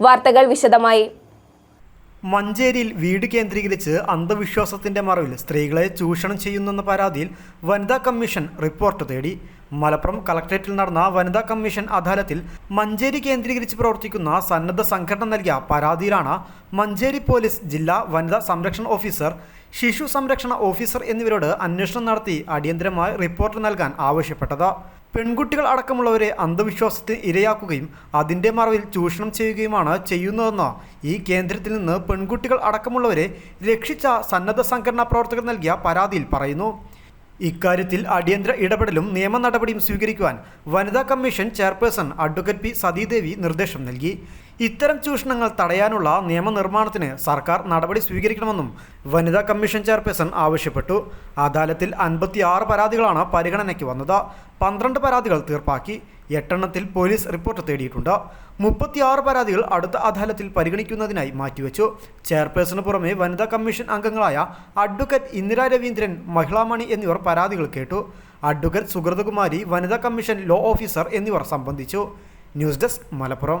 വാർത്തകൾ വിശദമായി. മഞ്ചേരിയിൽ വീട് കേന്ദ്രീകരിച്ച് അന്ധവിശ്വാസത്തിന്റെ മറവിൽ സ്ത്രീകളെ ചൂഷണം ചെയ്യുന്നെന്ന പരാതിയിൽ വനിതാ കമ്മീഷൻ റിപ്പോർട്ട് തേടി. മലപ്പുറം കളക്ടറേറ്റിൽ നടന്ന വനിതാ കമ്മീഷൻ അദാലത്തിൽ മഞ്ചേരി കേന്ദ്രീകരിച്ച് പ്രവർത്തിക്കുന്ന സന്നദ്ധ സംഘടന നൽകിയ പരാതിയിലാണ് മഞ്ചേരി പോലീസ് ജില്ലാ വനിതാ സംരക്ഷണ ഓഫീസർ ശിശു സംരക്ഷണ ഓഫീസർ എന്നിവരോട് അന്വേഷണം നടത്തി അടിയന്തരമായി റിപ്പോർട്ട് നൽകാൻ ആവശ്യപ്പെട്ടത്. പെൺകുട്ടികൾ അടക്കമുള്ളവരെ അന്ധവിശ്വാസത്തിന് ഇരയാക്കുകയും അതിന്റെ മറവിൽ ചൂഷണം ചെയ്യുകയുമാണ് ചെയ്യുന്നതെന്ന് ഈ കേന്ദ്രത്തിൽ നിന്ന് പെൺകുട്ടികൾ അടക്കമുള്ളവരെ രക്ഷിച്ച സന്നദ്ധ സംഘടനാ പ്രവർത്തകർ നൽകിയ പരാതിയിൽ പറയുന്നു. ഇക്കാര്യത്തിൽ അടിയന്തര ഇടപെടലും നിയമ നടപടിയും സ്വീകരിക്കുവാൻ വനിതാ commission chairperson advocate P Sathidevi നിർദ്ദേശം നൽകി. ഇത്തരം ചൂഷണങ്ങൾ തടയാനുള്ള നിയമനിർമ്മാണത്തിന് സർക്കാർ നടപടി സ്വീകരിക്കണമെന്നും വനിതാ കമ്മീഷൻ ചെയർപേഴ്സൺ ആവശ്യപ്പെട്ടു. അദാലത്തിൽ അൻപത്തിയാറ് പരാതികളാണ് പരിഗണനയ്ക്ക് വന്നത്. പന്ത്രണ്ട് പരാതികൾ തീർപ്പാക്കി. എട്ടെണ്ണത്തിൽ പോലീസ് റിപ്പോർട്ട് തേടിയിട്ടുണ്ട്. മുപ്പത്തിയാറ് പരാതികൾ അടുത്ത അദാലത്തിൽ പരിഗണിക്കുന്നതിനായി മാറ്റിവെച്ചു. ചെയർപേഴ്സണ് പുറമെ വനിതാ കമ്മീഷൻ അംഗങ്ങളായ അഡ്വക്കേറ്റ് ഇന്ദിരാ രവീന്ദ്രൻ മഹിളാമണി എന്നിവർ പരാതികൾ കേട്ടു. അഡ്വക്കേറ്റ് സുഗതകുമാരി വനിതാ കമ്മീഷൻ ലോ ഓഫീസർ എന്നിവർ സംബന്ധിച്ചു. News desk Malappuram.